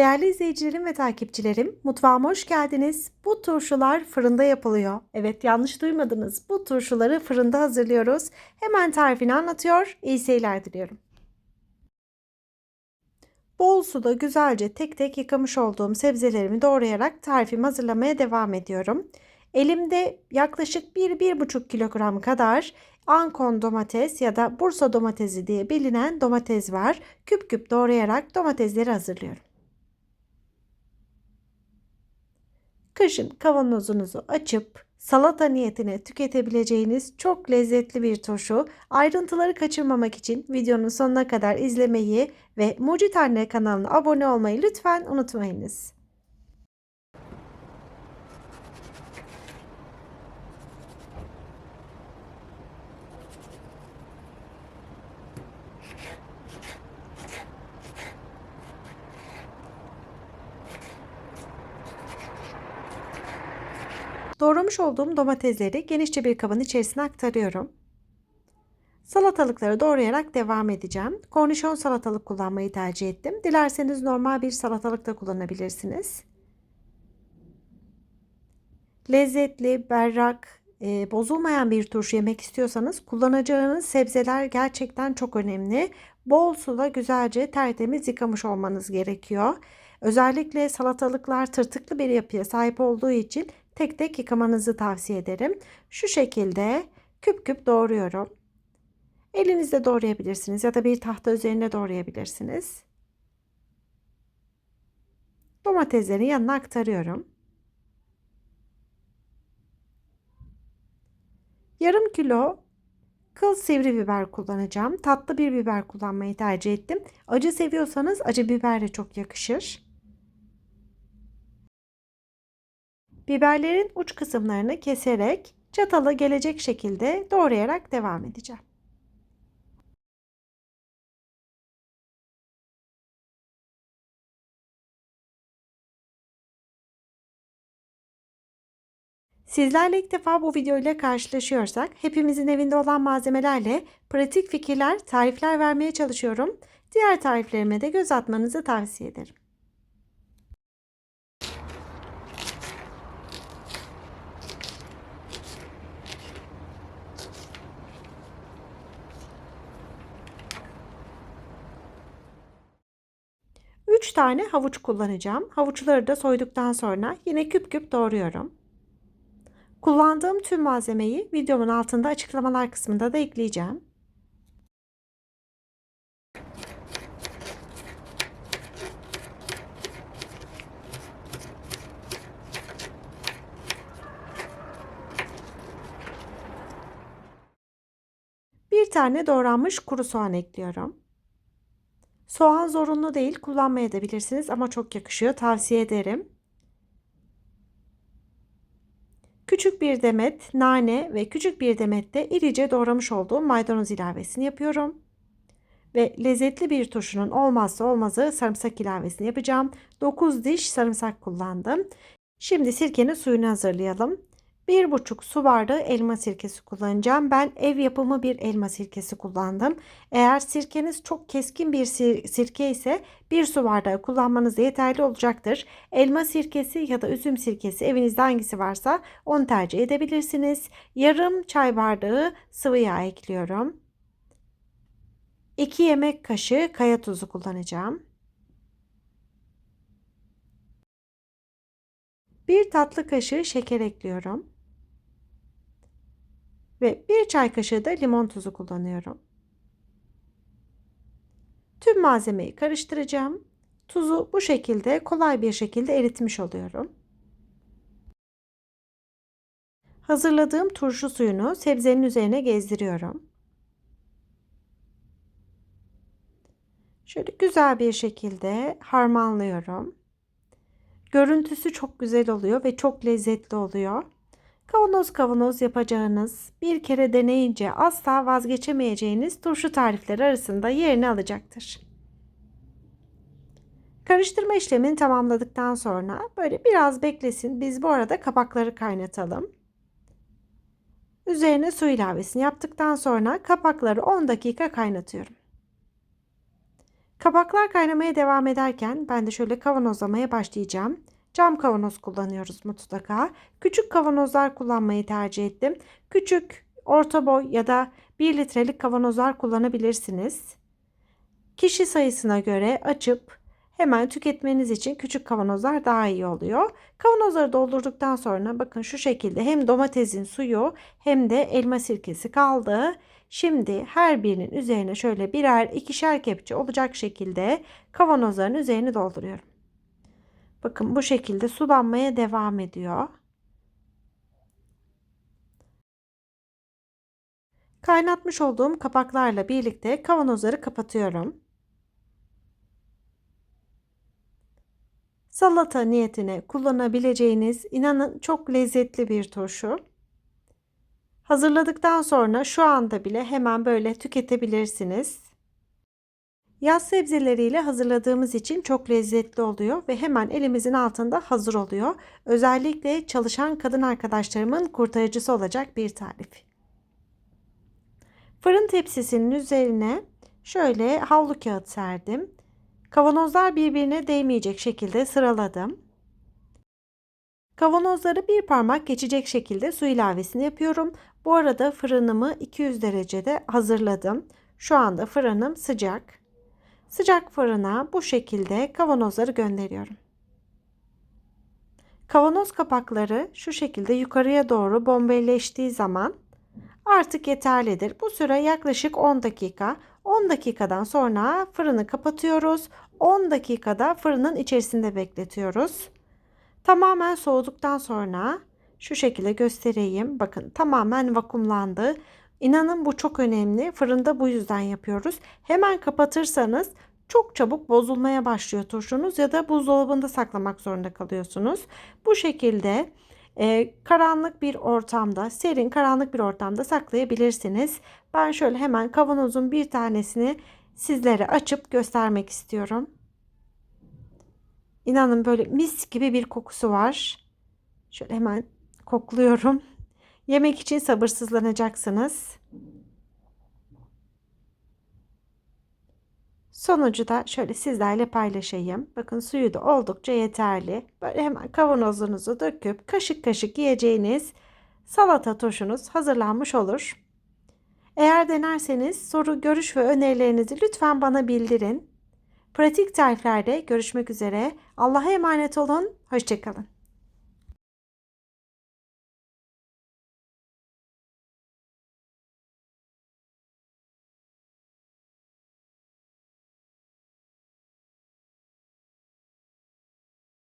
Değerli izleyicilerim ve takipçilerim, mutfağıma hoş geldiniz. Bu turşular fırında yapılıyor. Evet yanlış duymadınız. Bu turşuları fırında hazırlıyoruz. Hemen tarifini anlatıyor. İyi seyirler diliyorum. Bol suda güzelce tek tek yıkamış olduğum sebzelerimi doğrayarak tarifimi hazırlamaya devam ediyorum. Elimde yaklaşık 1-1,5 kilogram kadar Ankon domates ya da Bursa domatesi diye bilinen domates var. Küp küp doğrayarak domatesleri hazırlıyorum. Kışın kavanozunuzu açıp salata niyetine tüketebileceğiniz çok lezzetli bir turşu. Ayrıntıları kaçırmamak için videonun sonuna kadar izlemeyi ve Mucit Anne kanalına abone olmayı lütfen unutmayınız. Doğramış olduğum domatesleri genişçe bir kabın içerisine aktarıyorum. Salatalıkları doğrayarak devam edeceğim. Kornişon salatalık kullanmayı tercih ettim. Dilerseniz normal bir salatalık da kullanabilirsiniz. Lezzetli, berrak, e, bozulmayan bir turşu yemek istiyorsanız kullanacağınız sebzeler gerçekten çok önemli. Bol suda güzelce tertemiz yıkamış olmanız gerekiyor. Özellikle salatalıklar tırtıklı bir yapıya sahip olduğu için tek tek yıkamanızı tavsiye ederim. Şu şekilde küp küp doğruyorum. Elinizde doğrayabilirsiniz ya da bir tahta üzerine doğrayabilirsiniz. Domatesleri yanına aktarıyorum. Yarım kilo kıl sivri biber kullanacağım. Tatlı bir biber kullanmayı tercih ettim. Acı seviyorsanız acı biber de çok yakışır. Biberlerin uç kısımlarını keserek çatala gelecek şekilde doğrayarak devam edeceğim. Sizlerle ilk defa bu videoyla karşılaşıyorsak hepimizin evinde olan malzemelerle pratik fikirler, tarifler vermeye çalışıyorum. Diğer tariflerime de göz atmanızı tavsiye ederim. Üç tane havuç kullanacağım. Havuçları da soyduktan sonra yine küp küp doğruyorum. Kullandığım tüm malzemeyi videomun altında açıklamalar kısmında da ekleyeceğim. Bir tane doğranmış kuru soğan ekliyorum. Soğan zorunlu değil, kullanmayabilirsiniz ama çok yakışıyor. Tavsiye ederim. Küçük bir demet nane ve küçük bir demet de irice doğramış olduğum maydanoz ilavesini yapıyorum. Ve lezzetli bir turşunun olmazsa olmazı sarımsak ilavesini yapacağım. 9 diş sarımsak kullandım. Şimdi sirkenin suyunu hazırlayalım. 1,5 su bardağı elma sirkesi kullanacağım. Ben ev yapımı bir elma sirkesi kullandım. Eğer sirkeniz çok keskin bir sirke ise 1 su bardağı kullanmanız yeterli olacaktır. Elma sirkesi ya da üzüm sirkesi evinizde hangisi varsa onu tercih edebilirsiniz. Yarım çay bardağı sıvı yağ ekliyorum. 2 yemek kaşığı kaya tuzu kullanacağım. 1 tatlı kaşığı şeker ekliyorum ve 1 çay kaşığı da limon tuzu kullanıyorum. Tüm malzemeyi karıştıracağım. Tuzu bu şekilde kolay bir şekilde eritmiş oluyorum. Hazırladığım turşu suyunu sebzenin üzerine gezdiriyorum. Şöyle güzel bir şekilde harmanlıyorum. Görüntüsü çok güzel oluyor ve çok lezzetli oluyor. Kavanoz kavanoz yapacağınız, bir kere deneyince asla vazgeçemeyeceğiniz turşu tarifleri arasında yerini alacaktır. Karıştırma işlemini tamamladıktan sonra böyle biraz beklesin. Biz bu arada kapakları kaynatalım. Üzerine su ilavesini yaptıktan sonra kapakları 10 dakika kaynatıyorum. Kabaklar kaynamaya devam ederken ben de şöyle kavanozlamaya başlayacağım. Cam kavanoz kullanıyoruz mutlaka. Küçük kavanozlar kullanmayı tercih ettim. Küçük, orta boy ya da 1 litrelik kavanozlar kullanabilirsiniz. Kişi sayısına göre açıp hemen tüketmeniz için küçük kavanozlar daha iyi oluyor. Kavanozları doldurduktan sonra bakın şu şekilde hem domatesin suyu hem de elma sirkesi kaldı. Şimdi her birinin üzerine şöyle birer ikişer kepçe olacak şekilde kavanozların üzerini dolduruyorum. Bakın bu şekilde sulanmaya devam ediyor. Kaynatmış olduğum kapaklarla birlikte kavanozları kapatıyorum. Salata niyetine kullanabileceğiniz inanın çok lezzetli bir turşu. Hazırladıktan sonra şu anda bile hemen böyle tüketebilirsiniz. Yaz sebzeleriyle hazırladığımız için çok lezzetli oluyor ve hemen elimizin altında hazır oluyor. Özellikle çalışan kadın arkadaşlarımın kurtarıcısı olacak bir tarif. Fırın tepsisinin üzerine şöyle havlu kağıt serdim. Kavanozlar birbirine değmeyecek şekilde sıraladım. Kavanozları bir parmak geçecek şekilde su ilavesini yapıyorum. Bu arada fırınımı 200 derecede hazırladım. Şu anda fırınım sıcak. Sıcak fırına bu şekilde kavanozları gönderiyorum. Kavanoz kapakları şu şekilde yukarıya doğru bombeleştiği zaman artık yeterlidir. Bu süre yaklaşık 10 dakika. 10 dakikadan sonra fırını kapatıyoruz. 10 dakikada fırının içerisinde bekletiyoruz. Tamamen soğuduktan sonra şu şekilde göstereyim. Bakın tamamen vakumlandı. İnanın bu çok önemli. Fırında bu yüzden yapıyoruz. Hemen kapatırsanız çok çabuk bozulmaya başlıyor turşunuz ya da buzdolabında saklamak zorunda kalıyorsunuz. Bu şekilde e, karanlık bir ortamda, serin karanlık bir ortamda saklayabilirsiniz. Ben şöyle hemen kavanozun bir tanesini sizlere açıp göstermek istiyorum. İnanın böyle mis gibi bir kokusu var. Şöyle hemen kokluyorum. Yemek için sabırsızlanacaksınız. Sonucu da şöyle sizlerle paylaşayım. Bakın suyu da oldukça yeterli. Böyle hemen kavanozunuzu döküp kaşık kaşık yiyeceğiniz salata turşunuz hazırlanmış olur. Eğer denerseniz soru, görüş ve önerilerinizi lütfen bana bildirin. Pratik tariflerde görüşmek üzere. Allah'a emanet olun. Hoşçakalın.